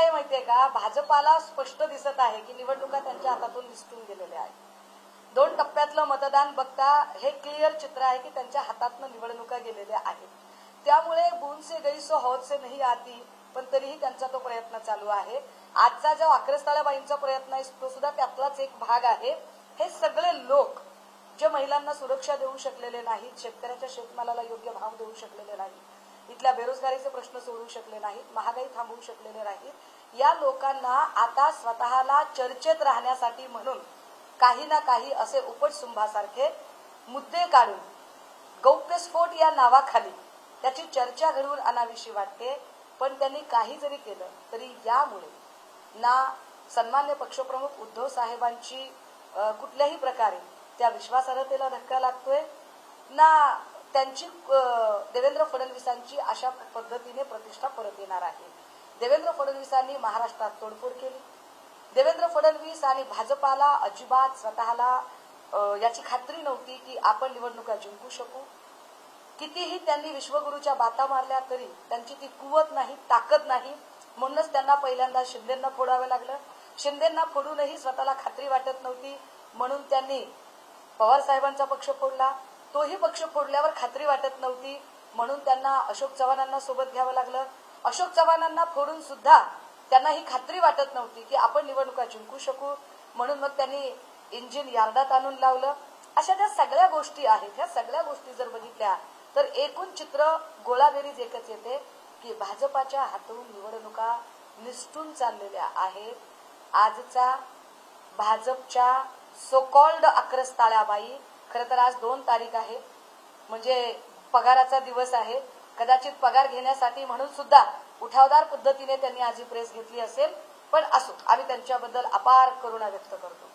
आहे माहितीये का? भाजपाला स्पष्ट दिसत आहे की निवडणुका त्यांच्या हातातून निसटून गेलेल्या आहेत. दोन टप्प्यातलं मतदान बघता हे क्लिअर चित्र आहे की त्यांच्या हातातनं निवडणुका गेलेल्या आहेत. त्यामुळे बून गैसो हौदसे नाही आती पण तरीही त्यांचा तो प्रयत्न चालू आहे. आजचा जो अक्रस्ताळाबाईंचा प्रयत्न आहे तो सुद्धा त्यातलाच एक भाग आहे. हे सगळे लोक जे महिलांना सुरक्षा देऊ शकलेले नाहीत शेतकऱ्याच्या शेतमालाला योग्य भाव देऊ शकलेले नाहीत इथल्या बेरोजगारीचे प्रश्न सोडवू शकले नाहीत महागाई थांबवू शकलेले नाहीत. या लोकांना आता स्वतःला चर्चेत राहण्यासाठी म्हणून काही ना काही असे उपटसुंभासारखे मुद्दे काढून गौप्यस्फोट या नावाखाली त्याची चर्चा घडवून आणावीशी वाटते. पण त्यांनी काही जरी केलं तरी यामुळे ना सन्मान्य पक्षप्रमुख उद्धव साहेबांची कुठल्याही प्रकारे त्या विश्वासार्हतेला धक्का लागतोय ना त्यांची देवेंद्र फडणवीसांची अशा पद्धतीने प्रतिष्ठा परत येणार आहे. देवेंद्र फडणवीसांनी महाराष्ट्रात तोडफोड केली. देवेंद्र फडणवीस आणि भाजपाला अजिबात स्वतःला याची खात्री नव्हती की आपण निवडणुका जिंकू शकू. कितीही त्यांनी विश्वगुरूच्या बाता मारल्या तरी त्यांची ती कुवत नाही ताकद नाही. म्हणूनच त्यांना पहिल्यांदा शिंदेना फोडावं लागलं. शिंदेना फोडूनही स्वतःला खात्री वाटत नव्हती. म्हणून त्यांनी पवार साहेबांचा पक्ष फोडला. तोही पक्ष फोडल्यावर खात्री वाटत नव्हती. म्हणून त्यांना अशोक चव्हाणांना सोबत घ्यावं लागलं. अशोक चव्हाणांना फोडून सुद्धा त्यांना ही खात्री वाटत नव्हती की आपण निवडणुका जिंकू शकू. म्हणून मग त्यांनी इंजिन यार्डात आणून लावलं. अशा ज्या सगळ्या गोष्टी आहेत ह्या सगळ्या गोष्टी जर बघितल्या तर एकूण चित्र गोळाबेरीज एकच येते की भाजपाच्या हातून निवडणुका निसटून चाललेल्या आहेत. आजचा भाजपच्या सोकॉल्ड अक्रस्ताळ्याबाई खरं तर आज दोन तारीख आहे. म्हणजे पगाराचा दिवस आहे. कदाचित पगार घेण्यासाठी म्हणून सुद्धा उठावदार पद्धतीने त्यांनी आज ही प्रेस घेतली असेल. पण असो आम्ही त्यांच्याबद्दल अपार करुणा व्यक्त करतो.